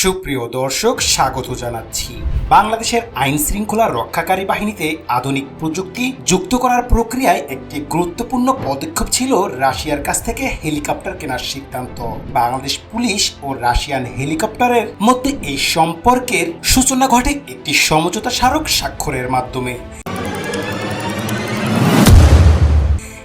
সুপ্রিয় দর্শক, স্বাগত জানাচ্ছি। বাংলাদেশের আইন শৃঙ্খলা রক্ষাকারী বাহিনীতে আধুনিক প্রযুক্তি যুক্ত করার প্রক্রিয়ায় একটি গুরুত্বপূর্ণ পদক্ষেপ ছিল রাশিয়ার কাছ থেকে হেলিকপ্টার কেনার সিদ্ধান্ত। বাংলাদেশ পুলিশ ও রাশিয়ান হেলিকপ্টারের মধ্যে এই সম্পর্কের সূচনা ঘটে একটি সমঝোতা স্মারক স্বাক্ষরের মাধ্যমে।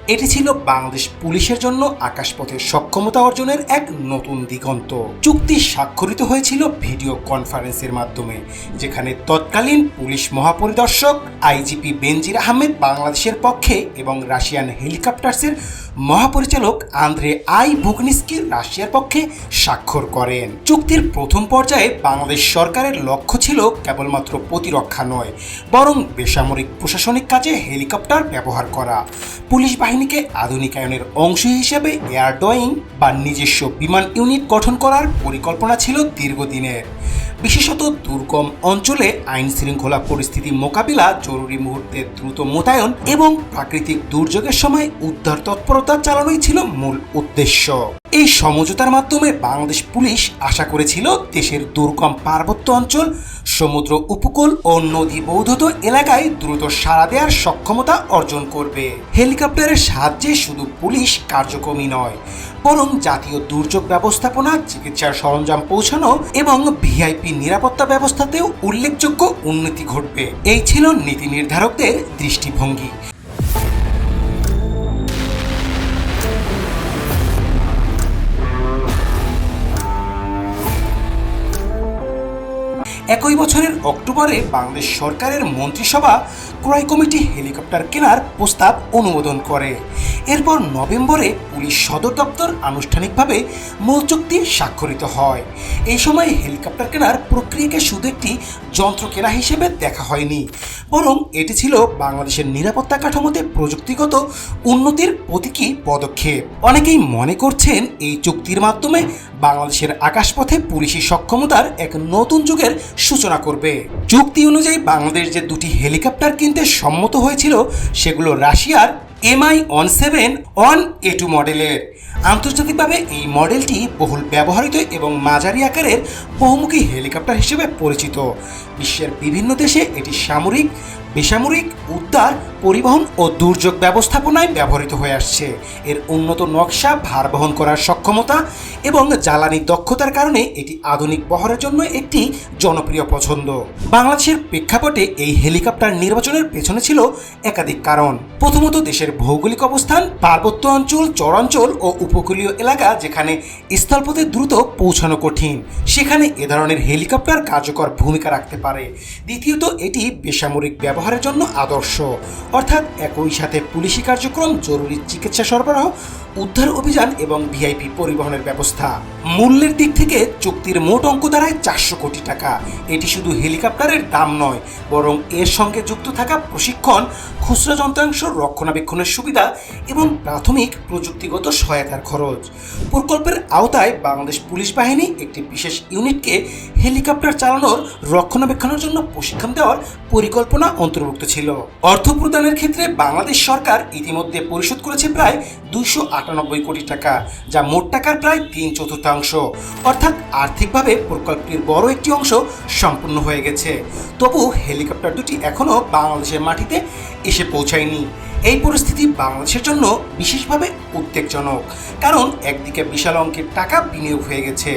এটি ছিল বাংলাদেশ পুলিশের জন্য আকাশপথের সক্ষমতা অর্জনের এক নতুন দিগন্ত। চুক্তি স্বাক্ষরিত হয়েছিল ভিডিও কনফারেন্সের মাধ্যমে, যেখানে তৎকালীন পুলিশ মহাপরিদর্শক আইজিপি বেনজির আহমেদ বাংলাদেশের পক্ষে এবং রাশিয়ান হেলিকপ্টার্সের মহাপরিচালক আন্দ্রে আই ভুগনিস্কি রাশিয়ার পক্ষে স্বাক্ষর করেন। চুক্তির প্রথম পর্যায়ে বাংলাদেশ সরকারের লক্ষ্য ছিল কেবলমাত্র প্রতিরক্ষা নয়, বরং বেসামরিক প্রশাসনিক কাজে হেলিকপ্টার ব্যবহার করা। পুলিশ বাহিনীকে আধুনিকায়নের অংশ হিসেবে এয়ার ড্রয়িং বা নিজস্ব বিমান ইউনিট গঠন করার পরিকল্পনা ছিল দীর্ঘদিনের। বিশেষত দুর্গম অঞ্চলে আইন শৃঙ্খলা পরিস্থিতি মোকাবিলা জরুরি মুহূর্তে দ্রুত মোতায়ন এবং প্রাকৃতিক দুর্যোগের সময় উদ্ধার তৎপরতা চালানোই ছিল মূল উদ্দেশ্য। এই সমঝোতার মাধ্যমে বাংলাদেশ পুলিশ আশা করেছিল দেশের দুর্গম পার্বত্য অঞ্চল, সমুদ্র উপকূল ও নদী বৌদ্ধত এলাকায় দ্রুত সাড়া দেওয়ার সক্ষমতা অর্জন করবে। হেলিকপ্টারের সাহায্যে শুধু পুলিশ কার্যক্রমী নয় বরং জাতীয় দুর্যোগ ব্যবস্থাপনা, চিকিৎসার সরঞ্জাম পৌঁছানো এবং ভিআইপি নিরাপত্তা ব্যবস্থাতেও উল্লেখযোগ্য উন্নতি ঘটবে। এই ছিল নীতি নির্ধারকদের দৃষ্টিভঙ্গি। একই বছরের অক্টোবরে বাংলাদেশ সরকারের মন্ত্রিসভা ক্রয় কমিটি হেলিকপ্টার কেনার প্রস্তাব অনুমোদন করে। এরপর নভেম্বরে পুলিশ সদর দপ্তর আনুষ্ঠানিকভাবে মূল চুক্তি স্বাক্ষরিত হয়। এই সময় হেলিকপ্টার কেনার প্রক্রিয়াকে শুধু একটি যন্ত্র কেনা হিসেবে দেখা হয়নি। বরং এটি ছিল বাংলাদেশের নিরাপত্তা কাঠামোতে প্রযুক্তিগত উন্নতির প্রতীকী পদক্ষেপ। অনেকেই মনে করছেন এই চুক্তির মাধ্যমে বাংলাদেশের আকাশপথে পুলিশি সক্ষমতার এক নতুন যুগের সূচনা করবে। চুক্তি অনুযায়ী বাংলাদেশ যে দুটি হেলিকপ্টার কিনতে সম্মত হয়েছিল, সেগুলো রাশিয়ার MI one seven one A two মডেলের আন্তর্জাতিকভাবে এই মডেলটি বহুল ব্যবহৃত এবং মাঝারি আকারের বহুমুখী হেলিকপ্টার হিসেবে পরিচিত। বিশ্বের বিভিন্ন দেশে এটি সামরিক, বেসামরিক, উদ্ধার, পরিবহন ও দুর্যোগ ব্যবস্থাপনায় ব্যবহৃত হয়ে আসছে। এর উন্নত নকশা, ভার বহন করার সক্ষমতা এবং জ্বালানি দক্ষতার কারণে এটি আধুনিক বহরের জন্য একটি জনপ্রিয় পছন্দ। বাংলাদেশের প্রেক্ষাপটে এই হেলিকপ্টার নির্বাচনের পেছনে ছিল একাধিক কারণ। প্রথমত দেশের ভৌগোলিক অবস্থান, পার্বত্য অঞ্চল, চরাঞ্চল ও উপকূলীয় এলাকা যেখানে স্থলপথে দ্রুত পৌঁছানো কঠিন। সেখানে এ ধরনের হেলিকপ্টার কার্যকর ভূমিকা রাখতে পারে। দ্বিতীয়ত, এটি বেসামরিক ব্যবহারের জন্য আদর্শ। অর্থাৎ একই সাথে পুলিশি কার্যক্রম, জরুরি চিকিৎসা সরবরাহ, উদ্ধার অভিযান এবং ভিআইপি পরিবহনের ব্যবস্থা। মূল্যের দিক থেকে চুক্তির মোট অঙ্ক দাঁড়ায় চারশো কোটি টাকা। এটি শুধু হেলিকপ্টারের দাম নয়, বরং এর সঙ্গে যুক্ত থাকা প্রশিক্ষণ, খুচরা যন্ত্রাংশ রক্ষণাবেক্ষণের সুবিধা এবং প্রাথমিক প্রযুক্তিগত সহায়তার খরচ। প্রকল্পের আওতায় বাংলাদেশ পুলিশ বাহিনী একটি বিশেষ ইউনিটকে হেলিকপ্টার চালানোর রক্ষণাবেক্ষণের জন্য প্রশিক্ষণ দেওয়ার পরিকল্পনা অন্তর্ভুক্ত ছিল। অর্থ প্রদানের ক্ষেত্রে বাংলাদেশ সরকার ইতিমধ্যে পরিশোধ করেছে প্রায় দুইশো আটানব্বই কোটি টাকা, যা মোট টাকার প্রায় তিন চতুর্থাংশ। অর্থাৎ আর্থিকভাবে প্রকল্পটির বড় একটি অংশ সম্পূর্ণ হয়ে গেছে। তবু হেলিকপ্টার দুটি এখনও বাংলাদেশের মাটিতে এসে পৌঁছায়নি। এই পরিস্থিতি বাংলাদেশের জন্য বিশেষভাবে উদ্বেগজনক কারণ একদিকে বিশাল অঙ্কের টাকা বিনিয়োগ হয়ে গেছে,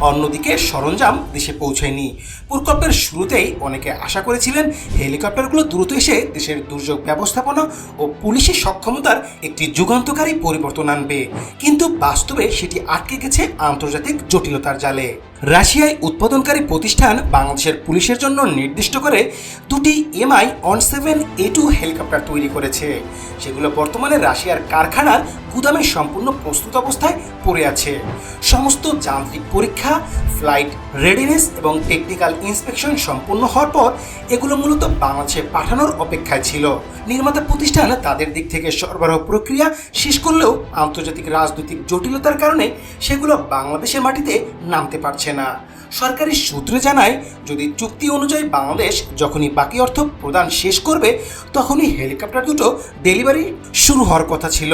অন্যদিকে সরঞ্জাম দেশে পৌঁছায়নি। প্রকল্পের শুরুতেই অনেকে আশা করেছিলেন হেলিকপ্টারগুলো দ্রুত এসে দেশের দুর্যোগ ব্যবস্থাপনা ও পুলিশের সক্ষমতার একটি যুগান্তকারী পরিবর্তন আনবে। কিন্তু বাস্তবে সেটি আটকে গেছে আন্তর্জাতিক জটিলতার জালে। রাশিয়ায় উৎপাদনকারী প্রতিষ্ঠান বাংলাদেশের পুলিশের জন্য নির্দিষ্ট করে দুটি MI one seven A two helicopter তৈরি করেছে। সেগুলো বর্তমানে রাশিয়ার কারখানার গুদামে সম্পূর্ণ প্রস্তুত অবস্থায় পড়ে আছে। সমস্ত যান্ত্রিক পরীক্ষা, ফ্লাইট রেডিনেস এবং টেকনিক্যাল ইন্সপেকশন সম্পূর্ণ হওয়ার পর এগুলো মূলত বাংলাদেশে পাঠানোর অপেক্ষায় ছিল। নির্মাতা প্রতিষ্ঠান তাদের দিক থেকে সরবরাহ প্রক্রিয়া শেষ করলেও আন্তর্জাতিক রাজনৈতিক জটিলতার কারণে সেগুলো বাংলাদেশের মাটিতে নামতে পারছে না সরকারি সূত্রে জানায়, যদি চুক্তি অনুযায়ী বাংলাদেশ যখনই বাকি অর্থ প্রদান শেষ করবে, তখনই হেলিকপ্টার দুটো ডেলিভারি শুরু হওয়ার কথা ছিল।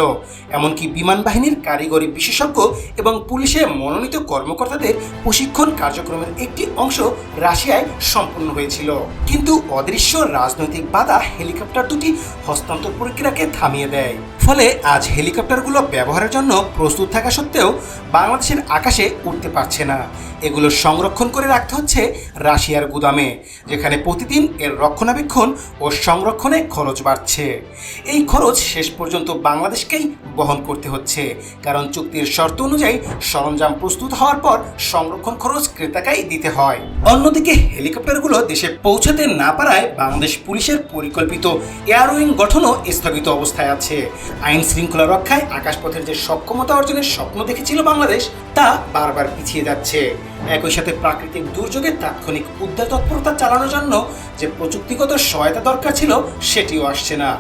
এমনকি বিমান বাহিনীর কারিগরি বিশেষজ্ঞ এবং পুলিশে মনোনীত কর্মকর্তাদের প্রশিক্ষণ কার্যক্রমের একটি অংশ রাশিয়ায় সম্পন্ন হয়েছিল। কিন্তু অদৃশ্য রাজনৈতিক বাধা হেলিকপ্টার দুটি হস্তান্তর প্রক্রিয়াকে থামিয়ে দেয়। ফলে আজ হেলিকপ্টারগুলো ব্যবহারের জন্য প্রস্তুত থাকা সত্ত্বেও বাংলাদেশের আকাশে উঠতে পারছে না। এগুলো সংরক্ষণ করে রাখতে হচ্ছে রাশিয়ার গুদামে, যেখানে প্রতিদিন এর রক্ষণাবেক্ষণ ও সংরক্ষণে খরচ বাড়ছে। এই খরচ শেষ পর্যন্ত বাংলাদেশকেই বহন করতে হচ্ছে, কারণ চুক্তির শর্ত অনুযায়ী সরঞ্জাম প্রস্তুত হওয়ার পর সংরক্ষণ খরচ ক্রেতাকেই দিতে হয়। অন্যদিকে হেলিকপ্টারগুলো দেশে পৌঁছাতে না পারায় বাংলাদেশ পুলিশের পরিকল্পিত এয়ারউইং গঠনও স্থগিত অবস্থায় আছে। আইন শৃঙ্খলা রক্ষায় আকাশপথের যে সক্ষমতা অর্জনের স্বপ্ন দেখেছিল বাংলাদেশ তা বারবার পিছিয়ে যাচ্ছে। একই সাথে প্রাকৃতিক দুর্যোগে তাৎক্ষণিক উদ্ধার তৎপরতা চালানোর জন্য যে প্রযুক্তিগত সহায়তা দরকার ছিল, সেটিও আসছে না।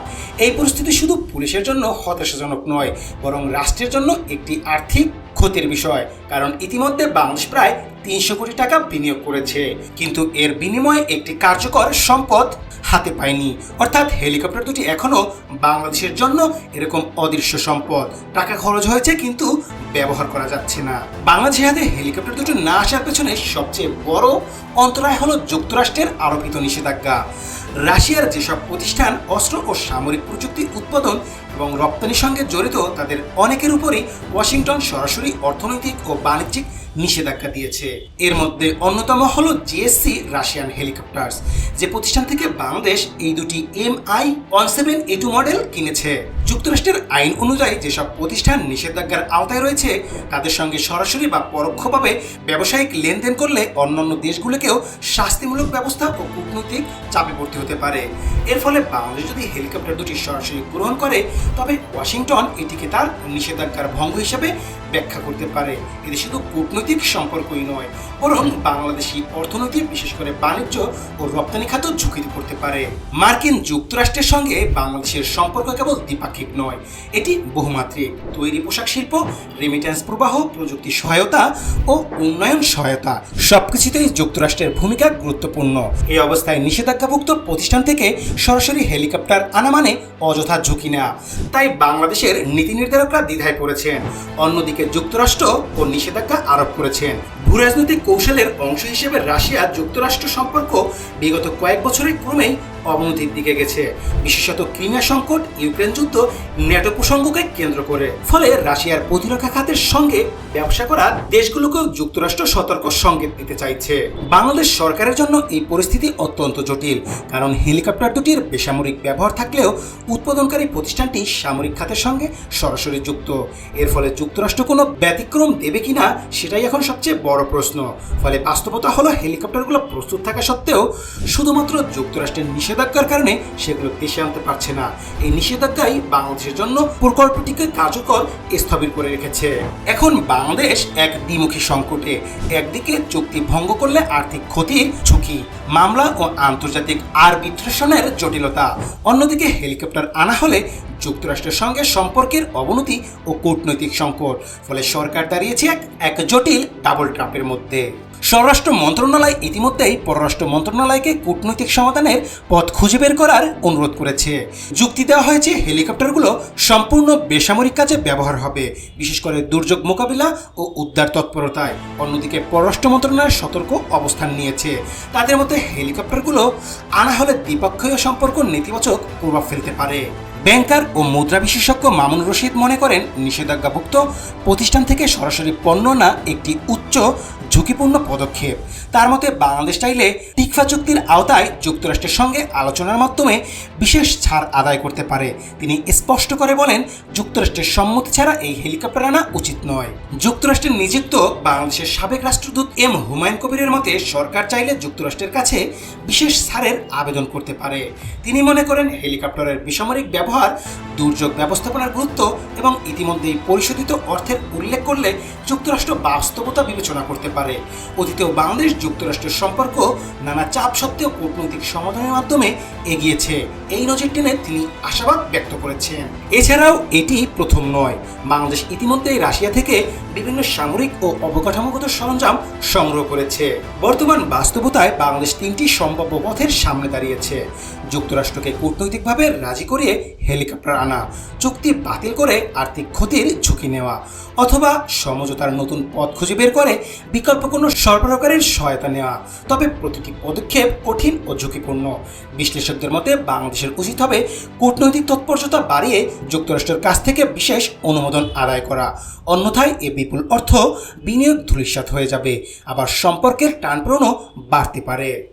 এই পরিস্থিতি শুধু পুলিশের জন্য হতাশাজনক নয়, বরং রাষ্ট্রের জন্য একটি আর্থিক ক্ষতির বিষয়, কারণ ইতিমধ্যে বাংলাদেশ প্রায় তিনশো কোটি টাকা বিনিয়োগ করেছে। কিন্তু এর বিনিময়ে একটি কার্যকর সম্পদ হাতে পায়নি। অর্থাৎ হেলিকপ্টার দুটি এখনও বাংলাদেশের জন্য এরকম অদৃশ্য সম্পদ। টাকা খরচ হয়েছে, কিন্তু ব্যবহার করা যাচ্ছে না। বাংলাদেশ হাতে হেলিকপ্টার দুটো না আসার পেছনে সবচেয়ে বড় অন্তরায় হলো যুক্তরাষ্ট্রের আরোপিত নিষেধাজ্ঞা। রাশিয়ার যেসব প্রতিষ্ঠান অস্ত্র ও সামরিক প্রযুক্তি উৎপাদন এবং রপ্তানির সঙ্গে জড়িত, তাদের অনেকের উপরই ওয়াশিংটন সরাসরি অর্থনৈতিক ও বাণিজ্যিক নিষেধাজ্ঞা দিয়েছে। এর মধ্যে অন্যতম হল জিএসসি রাশিয়ান হেলিকপ্টার্স যে প্রতিষ্ঠান থেকে বাংলাদেশ এই দুটি M I one seven A two model কিনেছে। যুক্তরাষ্ট্রের আইন অনুযায়ী যেসব প্রতিষ্ঠান নিষেধাজ্ঞার আওতায় রয়েছে, তাদের সঙ্গে সরাসরি বা পরোক্ষভাবে ব্যবসায়িক লেনদেন করলে অন্যান্য দেশগুলোকেও শাস্তিমূলক ব্যবস্থা ও কূটনৈতিক চাপে পড়তে হতে পারে। এর ফলে বাংলাদেশ যদি হেলিকপ্টার দুটি সরাসরি গ্রহণ করে, তবে ওয়াশিংটন এটিকে তার নিষেধাজ্ঞার ভঙ্গ হিসেবে ব্যাখ্যা করতে পারে। এটি শুধু কূটনৈতিক সম্পর্কই নয়, বরং বাংলাদেশি অর্থনীতি, বিশেষ করে বাণিজ্য ও রপ্তানি খাত ঝুঁকিতে পড়তে পারে। মার্কিন যুক্তরাষ্ট্রের সঙ্গে বাংলাদেশের সম্পর্ক কেবল দ্বিপাক্ষিক নয়, এটি বহুমাত্রিক তৈরি পোশাক শিল্প রেমিটেন্স প্রবাহ, প্রযুক্তি সহায়তা ও উন্নয়ন সহায়তা, সবকিছুতেই যুক্তরাষ্ট্রের ভূমিকা গুরুত্বপূর্ণ। এই অবস্থায় নিষেধাজ্ঞাভুক্ত প্রতিষ্ঠান থেকে সরাসরি হেলিকপ্টার আনা মানে অযথা ঝুঁকি নেওয়া। তাই বাংলাদেশের নীতি নির্ধারকরা দ্বিধায় পড়েছেন। অন্যদিকে যুক্তরাষ্ট্র ও নিষেধাজ্ঞা আরোপ করেছেন। ভূরাজনৈতিক কৌশলের অংশ হিসেবে রাশিয়া যুক্তরাষ্ট্র সম্পর্ক বিগত কয়েক বছরের ক্রমেই অবনতির দিকে গেছে। বিশেষত ক্রিমিয়া সংকট, ইউক্রেন যুদ্ধ, ন্যাটো প্রসঙ্গকে কেন্দ্র করে। ফলে রাশিয়ার প্রতিরক্ষা খাতের সঙ্গে ব্যবসা করা দেশগুলোকেও যুক্তরাষ্ট্র সতর্ক সংকেত দিতে চাইছে। বাংলাদেশ সরকারের জন্য এই পরিস্থিতি অত্যন্ত জটিল, কারণ হেলিকপ্টার দুটির বেসামরিক ব্যবহার থাকলেও উৎপাদনকারী প্রতিষ্ঠানটি সামরিক খাতের সঙ্গে সরাসরি যুক্ত। এর ফলে যুক্তরাষ্ট্র কোনো ব্যতিক্রম দেবে কিনা, সেটাই এখন সবচেয়ে বড় প্রশ্ন। ফলে বাস্তবতা হলো, হেলিকপ্টারগুলো প্রস্তুত থাকা সত্ত্বেও শুধুমাত্র যুক্তরাষ্ট্রের নিষেধাজ্ঞার কারণে সেগুলো দেশে আনতে পারছে না। এই নিষেধাজ্ঞাই বাংলাদেশের জন্য প্রকল্পটিকে কার্যকর স্থবির করে রেখেছে। এখন বাংলাদেশ এক দ্বিমুখী সংকটে। একদিকে চুক্তি ভঙ্গ করলে আর্থিক ক্ষতির ঝুঁকি, মামলা ও আন্তর্জাতিক আর আরবিট্রেশনের জটিলতা। অন্যদিকে হেলিকপ্টার আনা হলে যুক্তরাষ্ট্রের সঙ্গে সম্পর্কের অবনতি ও কূটনৈতিক সংকট। ফলে সরকার দাঁড়িয়েছে এক জটিল ডাবল ট্রাপের মধ্যে। স্বরাষ্ট্র মন্ত্রণালয় ইতিমধ্যেই পররাষ্ট্র মন্ত্রণালয়কে কূটনৈতিক সমাধানের পথ খুঁজে বের করার অনুরোধ করেছে। যুক্তি দেওয়া হয়েছে, হেলিকপ্টারগুলো সম্পূর্ণ বেসামরিক কাজে ব্যবহার হবে, বিশেষ করে দুর্যোগ মোকাবিলা ও উদ্ধার তৎপরতায়। অন্যদিকে, পররাষ্ট্র মন্ত্রণালয় সতর্ক অবস্থান নিয়েছে। তাদের মধ্যে হেলিকপ্টারগুলো আনা হলে দ্বিপক্ষীয় সম্পর্ক নেতিবাচক প্রভাব ফেলতে পারে। ব্যাংকার ও মুদ্রা বিশেষজ্ঞ মামুন রশিদ মনে করেন নিষেধাজ্ঞাভুক্ত প্রতিষ্ঠান থেকে সরাসরি পণ্য না, একটি উচ্চ ঝুঁকিপূর্ণ পদক্ষেপ। তার মতে, বাংলাদেশ চাইলে টিকফা চুক্তির আওতায় যুক্তরাষ্ট্রের সঙ্গে আলোচনার মাধ্যমে বিশেষ ছাড় আদায় করতে পারে। তিনি স্পষ্ট করে বলেন, যুক্তরাষ্ট্রের সম্মতি ছাড়া এই হেলিকপ্টার আনা উচিত নয়। যুক্তরাষ্ট্রের নিযুক্ত বাংলাদেশের সাবেক রাষ্ট্রদূত এম হুমায়ুন কবিরের মতে, সরকার চাইলে যুক্তরাষ্ট্রের কাছে বিশেষ ছাড়ের আবেদন করতে পারে। তিনি মনে করেন, হেলিকপ্টারের বেসামরিক ব্যবহার দুর্যোগ ব্যবস্থাপনার গুরুত্ব এবং ইতিমধ্যেই পরিশোধিত অর্থের উল্লেখ করলে যুক্তরাষ্ট্র বাস্তবতা বিবেচনা করতে পারে। অতীতেও বাংলাদেশ যুক্তরাষ্ট্রের সম্পর্ক নানা চাপ সত্ত্বেও কূটনৈতিক সমাধানের মাধ্যমে এগিয়েছে। এই নজির টেনে তিনি আশাবাদ ব্যক্ত করেছেন। এছাড়াও এটি প্রথম নয়। বাংলাদেশ ইতিমধ্যেই রাশিয়া থেকে বিভিন্ন সামরিক ও অবকাঠামোগত সরঞ্জাম সংগ্রহ করেছে। বর্তমান বাস্তবতায় বাংলাদেশ তিনটি সম্ভাব্য পথের সামনে দাঁড়িয়েছে। যুক্তরাষ্ট্রকে কূটনৈতিকভাবে রাজি করিয়ে হেলিকপ্টার আনা, চুক্তি বাতিল করে আর্থিক ক্ষতির ঝুঁকি নেওয়া, অথবা সমঝোতার নতুন পথ খুঁজে বের করে বিকল্প কোনো সরবরাহকারীর সহায়তা নেওয়া। তবে প্রতিটি পদক্ষেপ কঠিন ও ঝুঁকিপূর্ণ। বিশ্লেষকদের মতে, বাংলাদেশের উচিত হবে কূটনৈতিক তৎপরতা বাড়িয়ে যুক্তরাষ্ট্রের কাছ থেকে বিশেষ অনুমোদন আদায় করা। অন্যথায় এ বিপুল অর্থ বিনিয়োগ ধূলিসাৎ হয়ে যাবে। আবার সম্পর্কের টানপ্রণও বাড়তে পারে।